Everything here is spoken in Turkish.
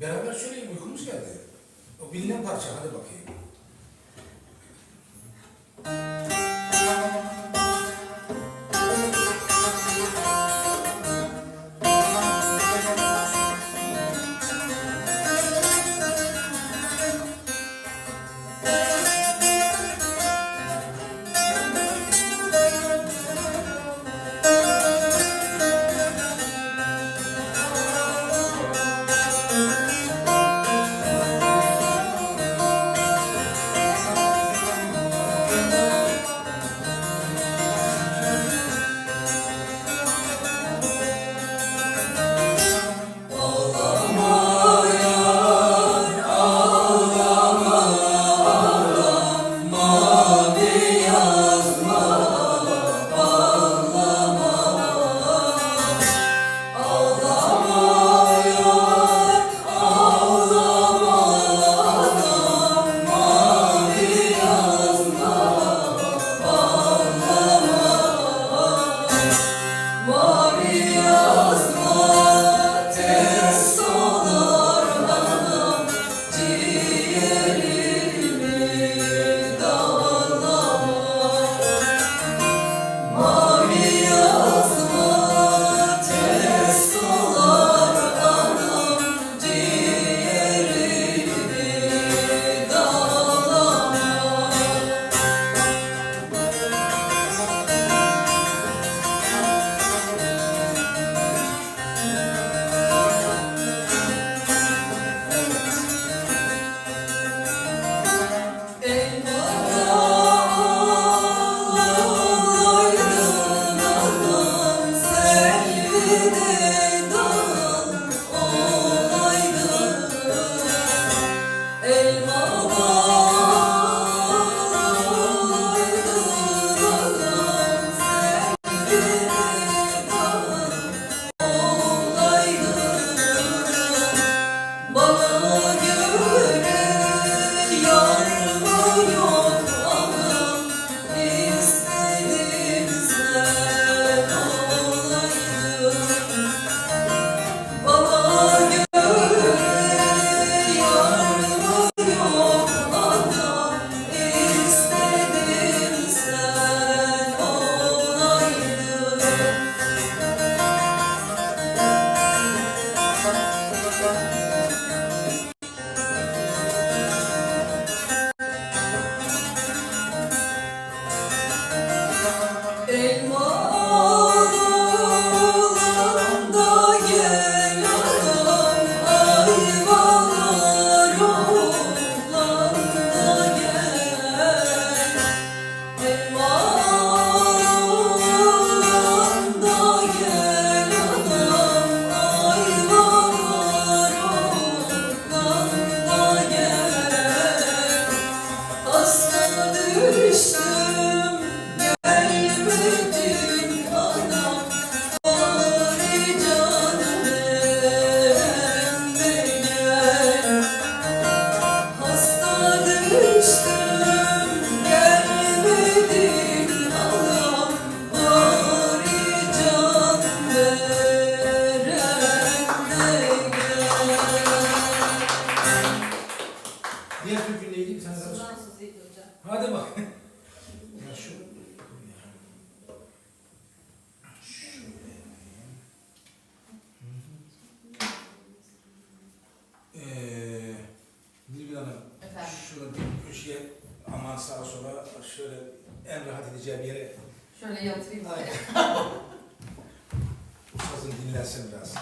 Beraber söyleyin uykumuz geldi. O bilinen parça hadi bakayım. Hocam. Hadi bak. Ya şu... Hanım, Efendim. şurada bir köşeye aman sağa sola şöyle en rahat edeceği bir yere Şöyle yatırayım böyle. sazın dinlensin biraz.